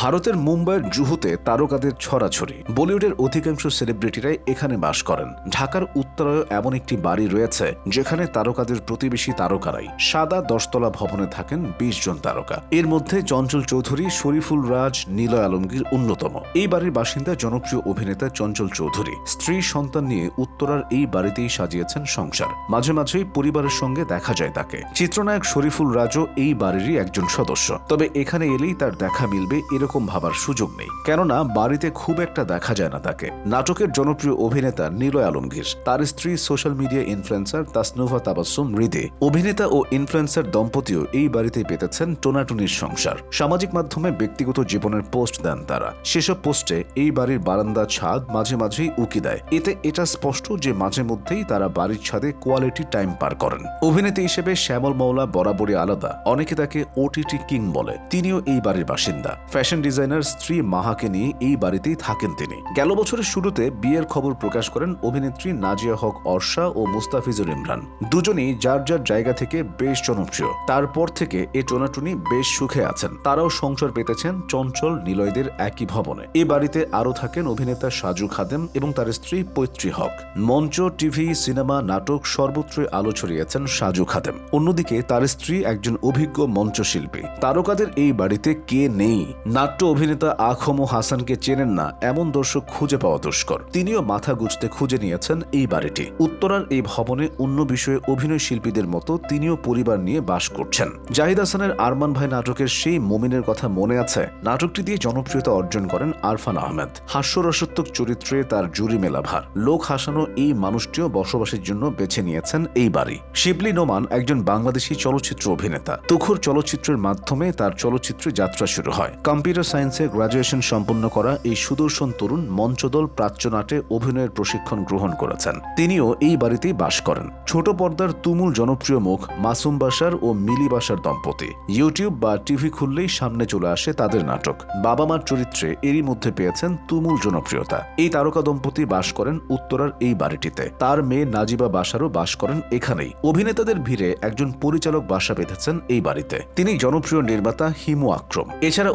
ভারতের মুম্বাইয়ের জুহুতে তারকাদের ছড়াছড়ি। বলিউডের অধিকাংশ সেলিব্রিটিরাই এখানে বাস করেন। ঢাকার উত্তরায় এমন একটি বাড়ি রয়েছে, যেখানে তারকাদের প্রতিবেশী তারকারাই। সাদা দশতলা ভবনে থাকেন বিশ জন তারকা। এর মধ্যে চঞ্চল চৌধুরী, শরীফুল রাজ, নীলয় আলমগীর অন্যতম। এই বাড়ির বাসিন্দা জনপ্রিয় অভিনেতা চঞ্চল চৌধুরী। স্ত্রী সন্তান নিয়ে উত্তরার এই বাড়িতেই সাজিয়েছেন সংসার। মাঝে মাঝেই পরিবারের সঙ্গে দেখা যায় তাকে। চিত্রনায়ক শরীফুল রাজও এই বাড়িরই একজন সদস্য। তবে এখানে এলেই তার দেখা মিলবে এরকম ভাবার সুযোগ নেই। কেননা, বাড়িতে খুব একটা দেখা যায় না তাকে। নাটকের জনপ্রিয় অভিনেতা নীলয় আলমগীর, তার স্ত্রী social media influencer Tasnuva Tabassum হৃদে। অভিনেতা ও ইনফ্লুয়েন্সার দম্পতিও এই বাড়িতে পেতেছেন টোনাটুনির সংসার। সামাজিক মাধ্যমে ব্যক্তিগত জীবনের পোস্ট দেন তারা। সেসব পোস্টে এই বাড়ির বারান্দা, ছাদ মাঝে মাঝেই উকি দেয়। এতে এটা স্পষ্ট যে মাঝে মধ্যেই তারা বাড়ির ছাদে কোয়ালিটি টাইম পার করেন। অভিনেতা হিসেবে শ্যামল মৌলা বরাবরই আলাদা। অনেকে তাকে ওটিটি কিং বলে। তিনিও এই বাড়ির বাসিন্দা। ফ্যাশন ডিজাইনার স্ত্রী মাহাকে নিয়ে এই বাড়িতেই থাকেন তিনি। গেল বছরের শুরুতে বিয়ের খবর প্রকাশ করেন অভিনেত্রী নাজিয়া হক অর্ষা ও মুস্তাফিজুর ইমরান। দুজনেই যার যার জায়গা থেকে বেশ জনপ্রিয়। তারপর থেকে এ টোনাটুনি বেশ সুখে আছেন। তারাও সংসার পেতেছেন চঞ্চল নিলয়দের একই ভবনে। এ বাড়িতে আরও থাকেন অভিনেতা সাজু খাদেম এবং তার স্ত্রী পৈত্রী হক। মঞ্চ, টিভি, সিনেমা, নাটক সর্বত্রই আলো ছড়িয়েছেন সাজু খাদেম। অন্যদিকে তার স্ত্রী একজন অভিজ্ঞ মঞ্চশিল্পী। তারকাদের এই বাড়িতে কে নেই নাট্য অভিনেতা আখম হাসানকে চেনেন না, এমন দর্শক খুঁজে পাওয়া দুষ্কর। তিনিও মাথা গুজতে খুঁজে নিয়েছেন এই বাড়িটি। উত্তরার এই ভবনে অন্য বিষয়ে অভিনয় শিল্পীদের মতো তিনিও পরিবার নিয়ে বাস করছেন। জাহিদ হাসানের আরমান ভাই নাটকের সেই মমিনের কথা মনে আছে? নাটকটি দিয়ে জনপ্রিয়তা অর্জন করেন আরফান আহমেদ। হাস্যরসাত্মক চরিত্রে তার জুরি মেলা ভার লোক হাসানো এই মানুষটিও বসবাসের জন্য বেছে নিয়েছেন এই বাড়ি। শিবলি নোমান একজন বাংলাদেশি চলচ্চিত্র অভিনেতা। তুখুর চলচ্চিত্রের মাধ্যমে তার চলচ্চিত্রে যাত্রা শুরু হয়। কম্পিউটার সায়েন্সে গ্রাজুয়েশন সম্পন্ন করা এই সুদর্শন তরুণ মঞ্চদল প্রাচ্যনাটে অভিনয়ের প্রশিক্ষণ গ্রহণ করেছেন। তিনিও এই বাড়িতেই বাস করেন। ছোট পর্দার তুমুল জনপ্রিয় মুখ মাসুম বাসার ও মিলি বাসার দম্পতি। ইউটিউব বা টিভি খুললেই সামনে চলে আসে তাদের নাটক। বাবা মার চরিত্রে এরই মধ্যে পেয়েছেন তুমুল জনপ্রিয়তা। এই তারকা দম্পতি বাস করেন উত্তরার এই বাড়িটিতে। তার মেয়ে নাজিবা বাসারও বাস করেন এখানেই। অভিনেতাদের ভিড়ে একজন পরিচালক বাসা বেঁধেছেন এই বাড়িতে। তিনি জনপ্রিয় নির্মাতা হিমু আক্রম। এছাড়া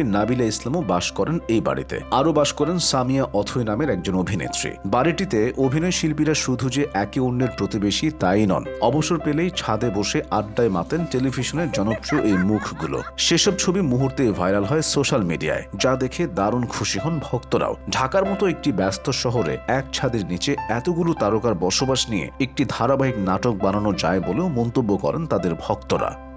অভিনেত্রী নাবিলা ইসলামও বাস করেন এই বাড়িতে। আরও বাস করেন সামিয়া অথৈ নামের একজন অভিনেত্রী। বাড়িটিতে অভিনয় শিল্পীরা শুধু যে একে অন্যের প্রতিবেশী তাই নন, অবসর পেলেই ছাদে বসে আড্ডায় মাতেন টেলিভিশনের জনপ্রিয় এই মুখগুলো। সেসব ছবি মুহূর্তে ভাইরাল হয় সোশ্যাল মিডিয়ায়, যা দেখে দারুণ খুশি হন ভক্তরাও। ঢাকার মতো একটি ব্যস্ত শহরে এক ছাদের নিচে এতগুলো তারকার বসবাস নিয়ে একটি ধারাবাহিক নাটক বানানো যায় বলেও মন্তব্য করেন তাদের ভক্তরা।